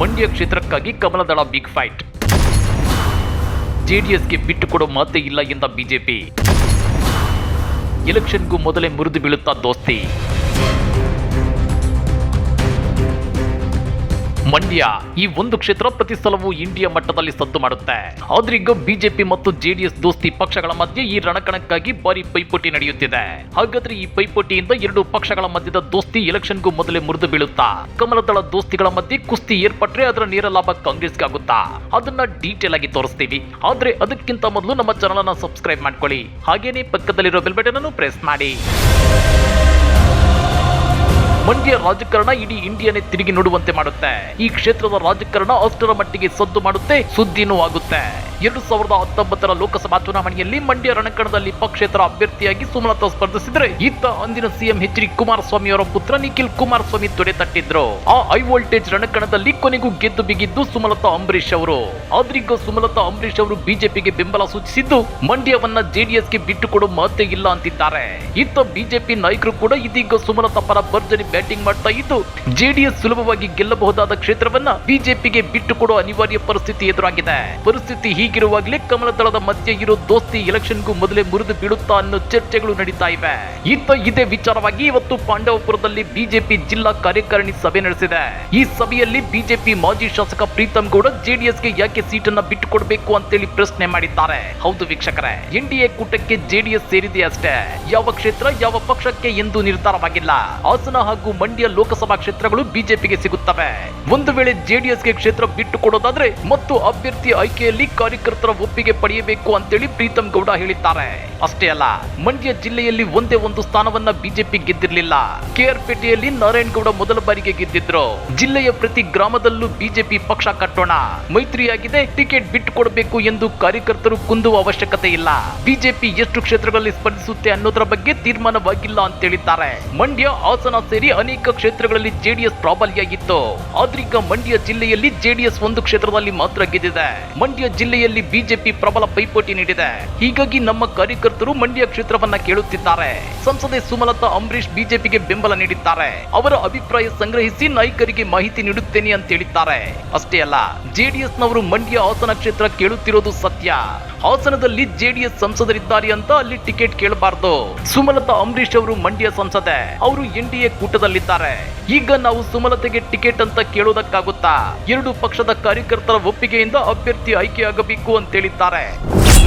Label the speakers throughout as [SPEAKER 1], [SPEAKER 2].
[SPEAKER 1] ಮಂಡ್ಯ ಕ್ಷೇತ್ರಕ್ಕಾಗಿ ಕಮಲದಳ big fight ಜೆಡಿಎಸ್ಗೆ ಬಿಟ್ಟು ಕೊಡೋ ಮಾತೇ ಇಲ್ಲ ಎಂದ ಬಿಜೆಪಿ. ಎಲೆಕ್ಷನ್ಗೂ ಮೊದಲೇ ಮುರಿದು ಬೀಳುತ್ತಾ ದೋಸ್ತಿ. ಮಂಡ್ಯ ಈ ಒಂದು ಕ್ಷೇತ್ರ ಪ್ರತಿ ಸಲವೂ ಇಂಡಿಯಾ ಮಟ್ಟದಲ್ಲಿ ಸದ್ದು ಮಾಡುತ್ತೆ. ಆದ್ರೆ ಈಗ ಬಿಜೆಪಿ ಮತ್ತು ಜೆಡಿಎಸ್ ದೋಸ್ತಿ ಪಕ್ಷಗಳ ಮಧ್ಯೆ ಈ ರಣಕಣಕ್ಕಾಗಿ ಭಾರಿ ಪೈಪೋಟಿ ನಡೆಯುತ್ತಿದೆ. ಹಾಗಾದ್ರೆ ಈ ಪೈಪೋಟಿಯಿಂದ ಎರಡು ಪಕ್ಷಗಳ ಮಧ್ಯದ ದೋಸ್ತಿ ಎಲೆಕ್ಷನ್ಗೂ ಮೊದಲೇ ಮುರಿದು ಬೀಳುತ್ತಾ? ಕಮಲದಳ ದೋಸ್ತಿಗಳ ಮಧ್ಯೆ ಕುಸ್ತಿ ಏರ್ಪಟ್ರೆ ಅದರ ನೇರ ಲಾಭ ಕಾಂಗ್ರೆಸ್ಗೆ ಆಗುತ್ತಾ ಅದನ್ನ ಡೀಟೇಲ್ ಆಗಿ ತೋರಿಸ್ತೀವಿ. ಆದ್ರೆ ಅದಕ್ಕಿಂತ ಮೊದಲು ನಮ್ಮ ಚಾನಲ್ ಅನ್ನ ಸಬ್ಸ್ಕ್ರೈಬ್ ಮಾಡ್ಕೊಳ್ಳಿ. ಹಾಗೇನೇ ಪಕ್ಕದಲ್ಲಿರೋ ಬೆಲ್ ಬಟನ್ ಅನ್ನು ಪ್ರೆಸ್ ಮಾಡಿ. ಮಂಡ್ಯ ರಾಜಕಾರಣ ಇಡೀ ಇಂಡಿಯಾನೇ ತಿರುಗಿ ನೋಡುವಂತೆ ಮಾಡುತ್ತೆ. ಈ ಕ್ಷೇತ್ರದ ರಾಜಕಾರಣ ಅಷ್ಟರ ಮಟ್ಟಿಗೆ ಸದ್ದು ಮಾಡುತ್ತೆ, ಸುದ್ದಿನೂ ಆಗುತ್ತೆ. ಎರಡು ಸಾವಿರದ ಹತ್ತೊಂಬತ್ತರ ಲೋಕಸಭಾ ಚುನಾವಣೆಯಲ್ಲಿ ಮಂಡ್ಯ ರಣಕಣದಲ್ಲಿ ಪಕ್ಷೇತರ ಅಭ್ಯರ್ಥಿಯಾಗಿ ಸುಮಲತಾ ಸ್ಪರ್ಧಿಸಿದ್ರೆ ಇತ್ತ ಅಂದಿನ ಸಿಎಂ ಎಚ್ ಡಿ ಕುಮಾರಸ್ವಾಮಿ ಅವರ ಪುತ್ರ ನಿಖಿಲ್ ಕುಮಾರಸ್ವಾಮಿ ತೊಡೆ ತಟ್ಟಿದ್ರು. ಆ ಹೈ ವೋಲ್ಟೇಜ್ ರಣಕಣದಲ್ಲಿ ಕೊನೆಗೂ ಗೆದ್ದು ಬಿಗಿದ್ದು ಸುಮಲತಾ ಅಂಬರೀಶ್ ಅವರು. ಆದ್ರೀಗ ಸುಮಲತಾ ಅಂಬರೀಶ್ ಅವರು ಬಿಜೆಪಿಗೆ ಬೆಂಬಲ ಸೂಚಿಸಿದ್ದು, ಮಂಡ್ಯವನ್ನ ಜೆಡಿಎಸ್ಗೆ ಬಿಟ್ಟು ಕೊಡೋ ಮಾತೇ ಇಲ್ಲ ಅಂತಿದ್ದಾರೆ. ಇತ್ತ ಬಿಜೆಪಿ ನಾಯಕರು ಕೂಡ ಇದೀಗ ಸುಮಲತಾ ಪರ ಭರ್ಜರಿ ಬ್ಯಾಟಿಂಗ್ ಮಾಡ್ತಾ ಇದ್ದು, ಜೆಡಿಎಸ್ ಸುಲಭವಾಗಿ ಗೆಲ್ಲಬಹುದಾದ ಕ್ಷೇತ್ರವನ್ನ ಬಿಜೆಪಿಗೆ ಬಿಟ್ಟು ಕೊಡೋ ಅನಿವಾರ್ಯ ಪರಿಸ್ಥಿತಿ ಎದುರಾಗಿದೆ. ಪರಿಸ್ಥಿತಿ ಹೀಗಿರುವಾಗಲೇ ಕಮಲದಳದ ಮಧ್ಯೆ ಇರೋ ದೋಸ್ತಿ ಎಲೆಕ್ಷನ್ಗೂ ಮೊದಲೇ ಮುರಿದು ಬೀಳುತ್ತಾ ಅನ್ನೋ ಚರ್ಚೆಗಳು ನಡೀತಾ ಇವೆ. ಇತ್ತ ಇದೇ ವಿಚಾರವಾಗಿ ಇವತ್ತು ಪಾಂಡವಪುರದಲ್ಲಿ ಬಿಜೆಪಿ ಜಿಲ್ಲಾ ಕಾರ್ಯಕಾರಿಣಿ ಸಭೆ ನಡೆಸಿದೆ. ಈ ಸಭೆಯಲ್ಲಿ ಬಿಜೆಪಿ ಮಾಜಿ ಶಾಸಕ ಪ್ರೀತಂ ಗೌಡ ಜೆಡಿಎಸ್ಗೆ ಯಾಕೆ ಸೀಟನ್ನ ಬಿಟ್ಟು ಕೊಡಬೇಕು ಅಂತೇಳಿ ಪ್ರಶ್ನೆ ಮಾಡಿದ್ದಾರೆ. ಹೌದು ವೀಕ್ಷಕರೇ ಎನ್ಡಿಎ ಕೂಟಕ್ಕೆ ಜೆಡಿಎಸ್ ಸೇರಿದೆ ಅಷ್ಟೇ ಯಾವ ಕ್ಷೇತ್ರ, ಯಾವ ಪಕ್ಷಕ್ಕೆ ಎಂದು ನಿರ್ಧಾರವಾಗಿಲ್ಲ. ಹಾಸನ ಹಾಗೂ ಮಂಡ್ಯ ಲೋಕಸಭಾ ಕ್ಷೇತ್ರಗಳು ಬಿಜೆಪಿಗೆ ಸಿಗುತ್ತವೆ. ಒಂದು ವೇಳೆ ಜೆಡಿಎಸ್ಗೆ ಕ್ಷೇತ್ರ ಬಿಟ್ಟು ಕೊಡೋದಾದ್ರೆ ಮತ್ತು ಅಭ್ಯರ್ಥಿ ಆಯ್ಕೆಯಲ್ಲಿ ಕಾರ್ಯಕರ್ತರ ಒಪ್ಪಿಗೆ ಪಡೆಯಬೇಕು ಅಂತೇಳಿ ಪ್ರೀತಂ ಗೌಡ ಹೇಳಿದ್ದಾರೆ. ಅಷ್ಟೇ ಅಲ್ಲ, ಮಂಡ್ಯ ಜಿಲ್ಲೆಯಲ್ಲಿ ಒಂದೇ ಒಂದು ಸ್ಥಾನವನ್ನ ಬಿಜೆಪಿ ಗೆದ್ದಿರಲಿಲ್ಲ. ಕೆಆರ್ಪೇಟೆಯಲ್ಲಿ ನಾರಾಯಣಗೌಡ ಮೊದಲ ಬಾರಿಗೆ ಗೆದ್ದಿದ್ರು. ಜಿಲ್ಲೆಯ ಪ್ರತಿ ಗ್ರಾಮದಲ್ಲೂ ಬಿಜೆಪಿ ಪಕ್ಷ ಕಟ್ಟೋಣ. ಮೈತ್ರಿಯಾಗಿದೆ, ಟಿಕೆಟ್ ಕೊಡಬೇಕು ಎಂದು ಕಾರ್ಯಕರ್ತರು ಕುಂದುವ ಅವಶ್ಯಕತೆ ಇಲ್ಲ. ಬಿಜೆಪಿ ಎಷ್ಟು ಕ್ಷೇತ್ರಗಳಲ್ಲಿ ಸ್ಪರ್ಧಿಸುತ್ತೆ ಅನ್ನೋದರ ಬಗ್ಗೆ ತೀರ್ಮಾನವಾಗಿಲ್ಲ ಅಂತ ಹೇಳಿದ್ದಾರೆ. ಮಂಡ್ಯ ಹಾಸನ ಸೇರಿ ಅನೇಕ ಕ್ಷೇತ್ರಗಳಲ್ಲಿ ಜೆಡಿಎಸ್ ಪ್ರಾಬಲ್ಯ ಇತ್ತು. ಆದ್ರೀಗ ಮಂಡ್ಯ ಜಿಲ್ಲೆಯಲ್ಲಿ ಜೆಡಿಎಸ್ ಒಂದು ಕ್ಷೇತ್ರದಲ್ಲಿ ಮಾತ್ರ ಗೆದ್ದಿದೆ. ಮಂಡ್ಯ ಜಿಲ್ಲೆಯಲ್ಲಿ ಬಿಜೆಪಿ ಪ್ರಬಲ ಪೈಪೋಟಿ ನೀಡಿದೆ. ಹೀಗಾಗಿ ನಮ್ಮ ಕಾರ್ಯಕರ್ತರು ಮಂಡ್ಯ ಕ್ಷೇತ್ರವನ್ನ ಕೇಳುತ್ತಿದ್ದಾರೆ. ಸಂಸದೆ ಸುಮಲತಾ ಅಂಬರೀಶ್ ಬಿಜೆಪಿಗೆ ಬೆಂಬಲ ನೀಡಿದ್ದಾರೆ. ಅವರ ಅಭಿಪ್ರಾಯ ಸಂಗ್ರಹಿಸಿ ನಾಯಕರಿಗೆ ಮಾಹಿತಿ ನೀಡುತ್ತೇನೆ ಅಂತ ಹೇಳಿದ್ದಾರೆ. ಅಷ್ಟೇ ಅಲ್ಲ ಜೆಡಿಎಸ್ ನವರು ಮಂಡ್ಯ ಹಾಸನ ಕ್ಷೇತ್ರ ಕೇಳುತ್ತಿರೋದು ಸತ್ಯ. ಹಾಸನದಲ್ಲಿ ಜೆಡಿಎಸ್ ಸಂಸದರಿದ್ದಾರೆ ಅಂತ ಅಲ್ಲಿ ಟಿಕೆಟ್ ಕೇಳಬಾರ್ದು. ಸುಮಲತಾ ಅಂಬರೀಶ್ ಅವರು ಮಂಡ್ಯ ಸಂಸದೆ, ಅವರು ಎನ್ ಡಿ ಎ ಕೂಟದಲ್ಲಿದ್ದಾರೆ. ಈಗ ನಾವು ಸುಮಲತೆಗೆ ಟಿಕೆಟ್ ಅಂತ ಕೇಳೋದಕ್ಕಾಗುತ್ತಾ? ಎರಡು ಪಕ್ಷದ ಕಾರ್ಯಕರ್ತರ ಒಪ್ಪಿಗೆಯಿಂದ ಅಭ್ಯರ್ಥಿ ಆಯ್ಕೆಯಾಗಬೇಕು ಅಂತ ಹೇಳಿದ್ದಾರೆ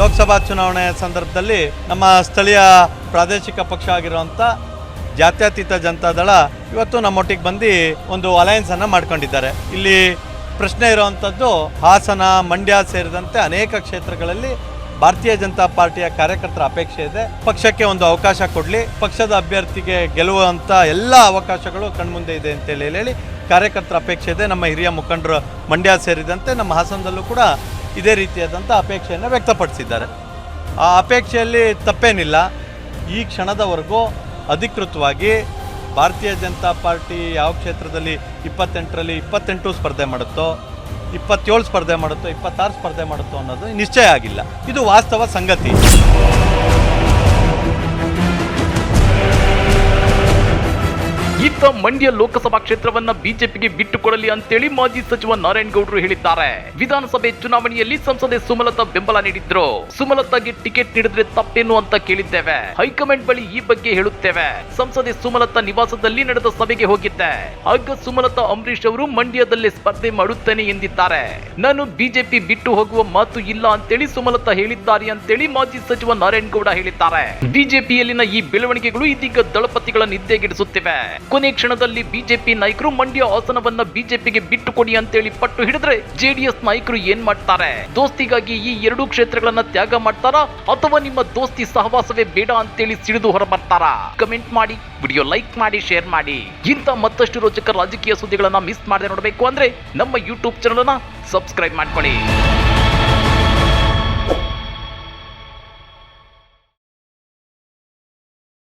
[SPEAKER 2] ಲೋಕಸಭಾ ಚುನಾವಣೆ ಸಂದರ್ಭದಲ್ಲಿ ನಮ್ಮ ಸ್ಥಳೀಯ ಪ್ರಾದೇಶಿಕ ಪಕ್ಷ ಆಗಿರುವಂತ ಜಾತ್ಯತೀತ ಜನತಾದಳ ಇವತ್ತು ನಮ್ಮೊಟ್ಟಿಗೆ ಬಂದು ಒಂದು ಅಲಯನ್ಸನ್ನು ಮಾಡ್ಕೊಂಡಿದ್ದಾರೆ. ಇಲ್ಲಿ ಪ್ರಶ್ನೆ ಇರುವಂಥದ್ದು ಹಾಸನ, ಮಂಡ್ಯ ಸೇರಿದಂತೆ ಅನೇಕ ಕ್ಷೇತ್ರಗಳಲ್ಲಿ ಭಾರತೀಯ ಜನತಾ ಪಾರ್ಟಿಯ ಕಾರ್ಯಕರ್ತರ ಅಪೇಕ್ಷೆ ಇದೆ. ಪಕ್ಷಕ್ಕೆ ಒಂದು ಅವಕಾಶ ಕೊಡಲಿ. ಪಕ್ಷದ ಅಭ್ಯರ್ಥಿಗೆ ಗೆಲ್ಲುವಂಥ ಎಲ್ಲ ಅವಕಾಶಗಳು ಕಣ್ಮುಂದೆ ಇದೆ ಅಂತೇಳಿ ಹೇಳಿ ಕಾರ್ಯಕರ್ತರ ಅಪೇಕ್ಷೆ ಇದೆ. ನಮ್ಮ ಹಿರಿಯ ಮುಖಂಡರು ಮಂಡ್ಯ ಸೇರಿದಂತೆ ನಮ್ಮ ಹಾಸನದಲ್ಲೂ ಕೂಡ ಇದೇ ರೀತಿಯಾದಂಥ ಅಪೇಕ್ಷೆಯನ್ನು ವ್ಯಕ್ತಪಡಿಸಿದ್ದಾರೆ. ಆ ಅಪೇಕ್ಷೆಯಲ್ಲಿ ತಪ್ಪೇನಿಲ್ಲ. ಈ ಕ್ಷಣದವರೆಗೂ ಅಧಿಕೃತವಾಗಿ ಭಾರತೀಯ ಜನತಾ ಪಾರ್ಟಿ ಯಾವ ಕ್ಷೇತ್ರದಲ್ಲಿ ಇಪ್ಪತ್ತೆಂಟರಲ್ಲಿ ಇಪ್ಪತ್ತೆಂಟು ಸ್ಪರ್ಧೆ ಮಾಡುತ್ತೋ, ಇಪ್ಪತ್ತೇಳು ಸ್ಪರ್ಧೆ ಮಾಡುತ್ತೋ, ಇಪ್ಪತ್ತಾರು ಸ್ಪರ್ಧೆ ಮಾಡುತ್ತೋ ಅನ್ನೋದು ನಿಶ್ಚಯ ಆಗಿಲ್ಲ. ಇದು ವಾಸ್ತವ ಸಂಗತಿ.
[SPEAKER 1] ಮಂಡ್ಯ ಲೋಕಸಭಾ ಕ್ಷೇತ್ರವನ್ನ ಬಿಜೆಪಿಗೆ ಬಿಟ್ಟುಕೊಡಲಿ ಅಂತೇಳಿ ಮಾಜಿ ಸಚಿವ ನಾರಾಯಣಗೌಡರು ಹೇಳಿದ್ದಾರೆ. ವಿಧಾನಸಭೆ ಚುನಾವಣೆಯಲ್ಲಿ ಸಂಸದೆ ಸುಮಲತಾ ಬೆಂಬಲ ನೀಡಿದ್ರು. ಸುಮಲತಾಗೆ ಟಿಕೆಟ್ ನೀಡಿದ್ರೆ ತಪ್ಪೇನು ಅಂತ ಕೇಳಿದ್ದೇವೆ. ಹೈಕಮಾಂಡ್ ಬಳಿ ಈ ಬಗ್ಗೆ ಹೇಳುತ್ತೇವೆ. ಸಂಸದೆ ಸುಮಲತಾ ನಿವಾಸದಲ್ಲಿ ನಡೆದ ಸಭೆಗೆ ಹೋಗಿದ್ದೆ. ಆಗ ಸುಮಲತಾ ಅಂಬರೀಶ್ ಅವರು ಮಂಡ್ಯದಲ್ಲೇ ಸ್ಪರ್ಧೆ ಮಾಡುತ್ತೇನೆ ಎಂದಿದ್ದಾರೆ. ನಾನು ಬಿಜೆಪಿ ಬಿಟ್ಟು ಹೋಗುವ ಮಾತು ಇಲ್ಲ ಅಂತೇಳಿ ಸುಮಲತಾ ಹೇಳಿದ್ದಾರೆ ಅಂತೇಳಿ ಮಾಜಿ ಸಚಿವ ನಾರಾಯಣಗೌಡ ಹೇಳಿದ್ದಾರೆ. ಬಿಜೆಪಿಯಲ್ಲಿನ ಈ ಬೆಳವಣಿಗೆಗಳು ಇದೀಗ ದಳಪತಿಗಳ ನಿದ್ದೆಗೆಡಿಸುತ್ತಿವೆ. ಕೊನೆ ಕ್ಷಣದಲ್ಲಿ ಬಿಜೆಪಿ ನಾಯಕರು ಮಂಡ್ಯ ಹಾಸನವನ್ನ ಬಿಜೆಪಿಗೆ ಬಿಟ್ಟು ಕೊಡಿ ಅಂತೇಳಿ ಪಟ್ಟು ಹಿಡಿದ್ರೆ ಜೆಡಿಎಸ್ ನಾಯಕರು ಏನ್ ಮಾಡ್ತಾರೆ? ದೋಸ್ತಿಗಾಗಿ ಈ ಎರಡೂ ಕ್ಷೇತ್ರಗಳನ್ನ ತ್ಯಾಗ ಮಾಡ್ತಾರಾ? ಅಥವಾ ನಿಮ್ಮ ದೋಸ್ತಿ ಸಹವಾಸವೇ ಬೇಡ ಅಂತೇಳಿ ಸಿಡಿದು ಹೊರಬರ್ತಾರಾ? ಕಮೆಂಟ್ ಮಾಡಿ, ವಿಡಿಯೋ ಲೈಕ್ ಮಾಡಿ, ಶೇರ್ ಮಾಡಿ. ಇಂಥ ಮತ್ತಷ್ಟು ರೋಚಕ ರಾಜಕೀಯ ಸುದ್ದಿಗಳನ್ನ ಮಿಸ್ ಮಾಡದೆ ನೋಡಬೇಕು ಅಂದ್ರೆ ನಮ್ಮ ಯೂಟ್ಯೂಬ್ ಚಾನಲ್ ಸಬ್ಸ್ಕ್ರೈಬ್ ಮಾಡ್ಕೊಳ್ಳಿ.